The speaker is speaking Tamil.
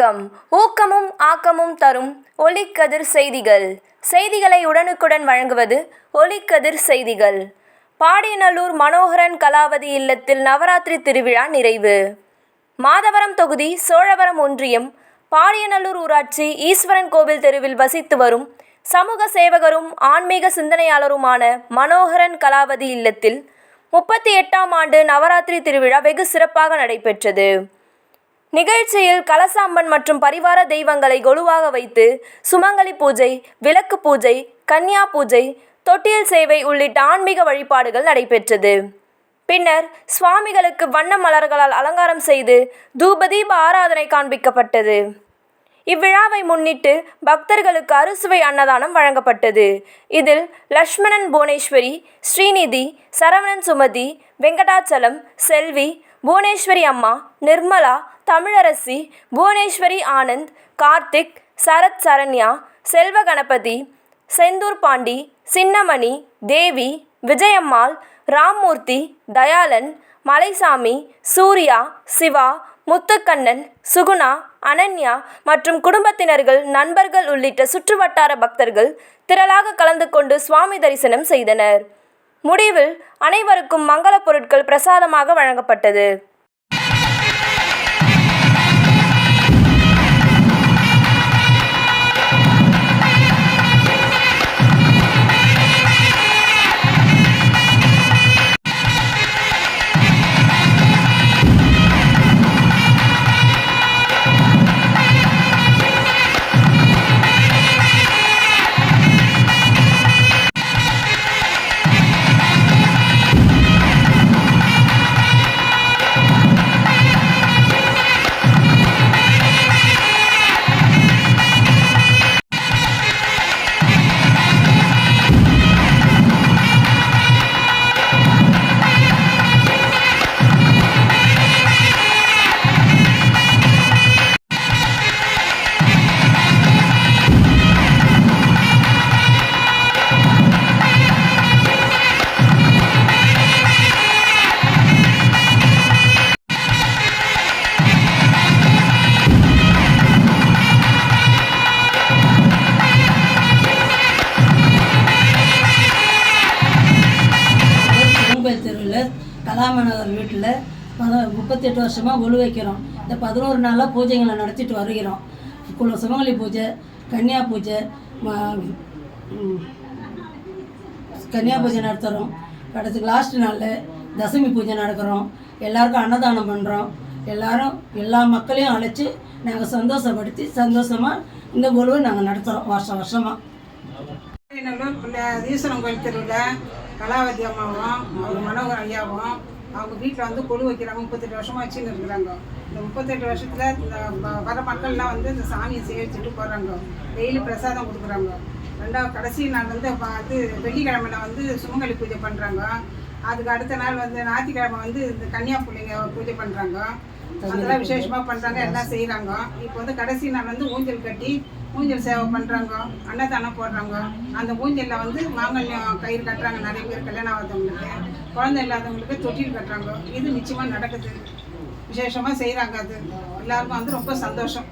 வணக்கம். ஊக்கமும் ஆக்கமும் தரும் ஒளிக்கதிர் செய்திகள். செய்திகளை உடனுக்குடன் வழங்குவது ஒளிக்கதிர் செய்திகள். பாடியநல்லூர் மனோகரன் கலாவதி இல்லத்தில் நவராத்திரி திருவிழா நிறைவு. மாதவரம் தொகுதி சோழவரம் ஒன்றியம் பாடியநல்லூர் ஊராட்சி ஈஸ்வரன் கோவில் தெருவில் வசித்து வரும் சமூக சேவகரும் ஆன்மீக சிந்தனையாளருமான மனோகரன் கலாவதி இல்லத்தில் முப்பத்தி எட்டாம் ஆண்டு நவராத்திரி திருவிழா வெகு சிறப்பாக நடைபெற்றது. நிகழ்ச்சியில் கலசாம்பன் மற்றும் பரிவார தெய்வங்களை கொலுவாக வைத்து சுமங்கலி பூஜை விளக்கு பூஜை கன்னியா பூஜை தொட்டியல் சேவை உள்ளிட்ட ஆன்மீக வழிபாடுகள் நடைபெற்றது. பின்னர் சுவாமிகளுக்கு வண்ண மலர்களால் அலங்காரம் செய்து தூபதீப ஆராதனை காண்பிக்கப்பட்டது. இவ்விழாவை முன்னிட்டு பக்தர்களுக்கு அறுசுவை அன்னதானம் வழங்கப்பட்டது. இதில் லக்ஷ்மணன் புவனேஸ்வரி ஸ்ரீநிதி சரவணன் சுமதி வெங்கடாச்சலம் செல்வி புவனேஸ்வரி அம்மா நிர்மலா தமிழரசி புவனேஸ்வரி ஆனந்த் கார்த்திக் சரத் சரண்யா செல்வ கணபதி செந்தூர் பாண்டி சின்னமணி தேவி விஜயம்மாள் ராம்மூர்த்தி தயாளன் மலைசாமி சூர்யா சிவா முத்துக்கண்ணன் சுகுணா அனன்யா மற்றும் குடும்பத்தினர்கள் நண்பர்கள் உள்ளிட்ட சுற்றுவட்டார பக்தர்கள் திரளாக கலந்து கொண்டு சுவாமி தரிசனம் செய்தனர். முடிவில் அனைவருக்கும் மங்களப் பொருட்கள் பிரசாதமாக வழங்கப்பட்டது. கலாமநகர் வீட்டில் பத முப்பத்தெட்டு வருஷமாக ஒழு வைக்கிறோம். இந்த பதினோரு நாளாக பூஜைகளை நடத்திட்டு வருகிறோம். குல சுமங்கலி பூஜை கன்னியா பூஜை ம- கன்னியா பூஜை நடத்துகிறோம் கடைசி லாஸ்ட் நாளில் தசமி பூஜை நடக்கிறோம். எல்லாருக்கும் அன்னதானம் பண்ணுறோம் எல்லாரும் எல்லா மக்களையும் அழைச்சி நாங்கள் சந்தோஷப்படுத்தி சந்தோஷமாக இந்த ஒழுவை நாங்கள் நடத்துகிறோம் வருஷம். வருஷமாக ஈஸ்வரன் கோயில் தெருவில் கலாவதி அம்மாவும் அவங்க மனோகர் ஐயாவும் அவங்க வீட்டில் வந்து கொழு வைக்கிறாங்க. முப்பத்தெட்டு வருஷமாக வச்சுன்னு இருக்கிறாங்க. இந்த முப்பத்தெட்டு வருஷத்தில் இந்த வர மக்கள்லாம் வந்து இந்த சாமியை சேவிச்சுட்டு போகிறாங்க டெய்லி பிரசாதம் கொடுக்குறாங்க. ரெண்டாவது கடைசி நாள் வந்து ப- வெள்ளிக்கிழமையில் வந்து சுமங்கலி பூஜை பண்ணுறாங்க அதுக்கு அடுத்த நாள் வந்து ஞாயிற்றுக்கிழமை வந்து இந்த கன்னியா பிள்ளைங்க பூஜை பண்ணுறாங்க அதெல்லாம் விசேஷமாக பண்ணுறாங்க எல்லாம் செய்கிறாங்க இப்போ வந்து கடைசி நாள் வந்து ஊஞ்சல் கட்டி ஊஞ்சல் சேவை பண்ணுறாங்க அன்னதானம் போடுறாங்க. அந்த ஊஞ்சலில் வந்து மாங்கல்யம் கயிறு கட்டுறாங்க நிறைய பேர் கல்யாணம் ஆகாதவங்களுக்கு. குழந்தை இல்லாதவங்களுக்கு தொட்டில் கட்டுறாங்க. இது நிச்சயமாக நடக்குது. விசேஷமாக செய்கிறாங்க அது. எல்லாருக்கும் வந்து ரொம்ப சந்தோஷம்.